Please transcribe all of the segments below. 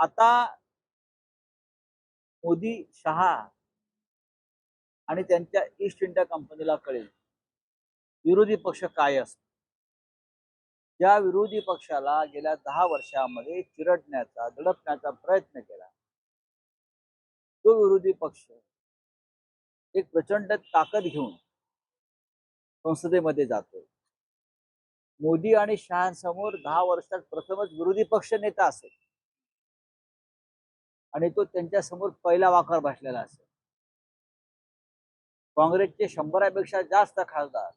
आता मोदी शहा आणि त्यांच्या ईस्ट इंडिया कंपनीला कळेल. विरोधी पक्ष काय असतो? ज्या विरोधी पक्षाला गेल्या दहा वर्षामध्ये चिरडण्याचा दडपण्याचा प्रयत्न केला. तो विरोधी पक्ष एक प्रचंड ताकद घेऊन संसदेमध्ये जातोय. मोदी आणि शहांसमोर दहा वर्षात प्रथमच विरोधी पक्ष नेता असेल. आणि तो त्यांच्यासमोर पहिला वाकर बसलेला असेल. काँग्रेसचे शंभरापेक्षा जास्त खासदार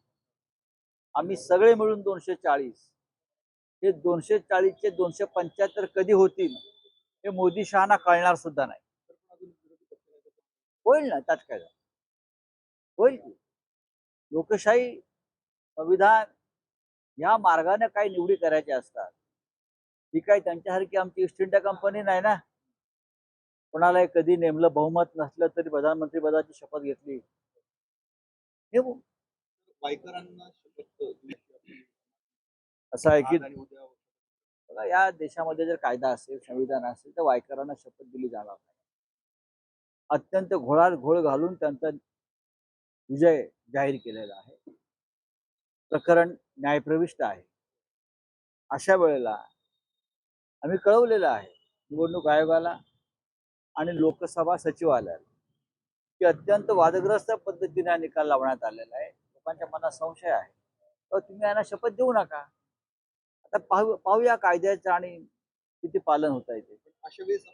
आम्ही सगळे मिळून दोनशे चाळीस हे दोनशे चाळीसचे दोनशे पंच्याहत्तर कधी होतील हे मोदी शहाना कळणार सुद्धा नाही. होईल ना त्यात काय होईल की? लोकशाही संविधान या मार्गाने काही निवडी करायच्या असतात. ही काय त्यांच्यासारखी आमची ईस्ट इंडिया कंपनी नाही ना? कोणाला कधी नेमलं बहुमत नसलं तरी प्रधानमंत्री पदाची शपथ घेतली. हे. असं आहे की बघा या देशामध्ये जर कायदा असेल संविधान असेल तर वायकरांना शपथ दिली जाणार नाही. अत्यंत घोळात घोळ घालून त्यांचा विजय जाहीर केलेला आहे. प्रकरण न्यायप्रविष्ट आहे. अशा वेळेला आम्ही कळवलेलं आहे निवडणूक आयोगाला आणि लोकसभा सचिवालयाला की अत्यंत वादग्रस्त पद्धतीने हा निकाल लावण्यात आलेला आहे. लोकांच्या मनात संशय आहे. तर तुम्ही यांना शपथ देऊ नका. आता पाहू पाहूया कायद्याचं आणि किती पालन होत आहे ते. अशा वेळेस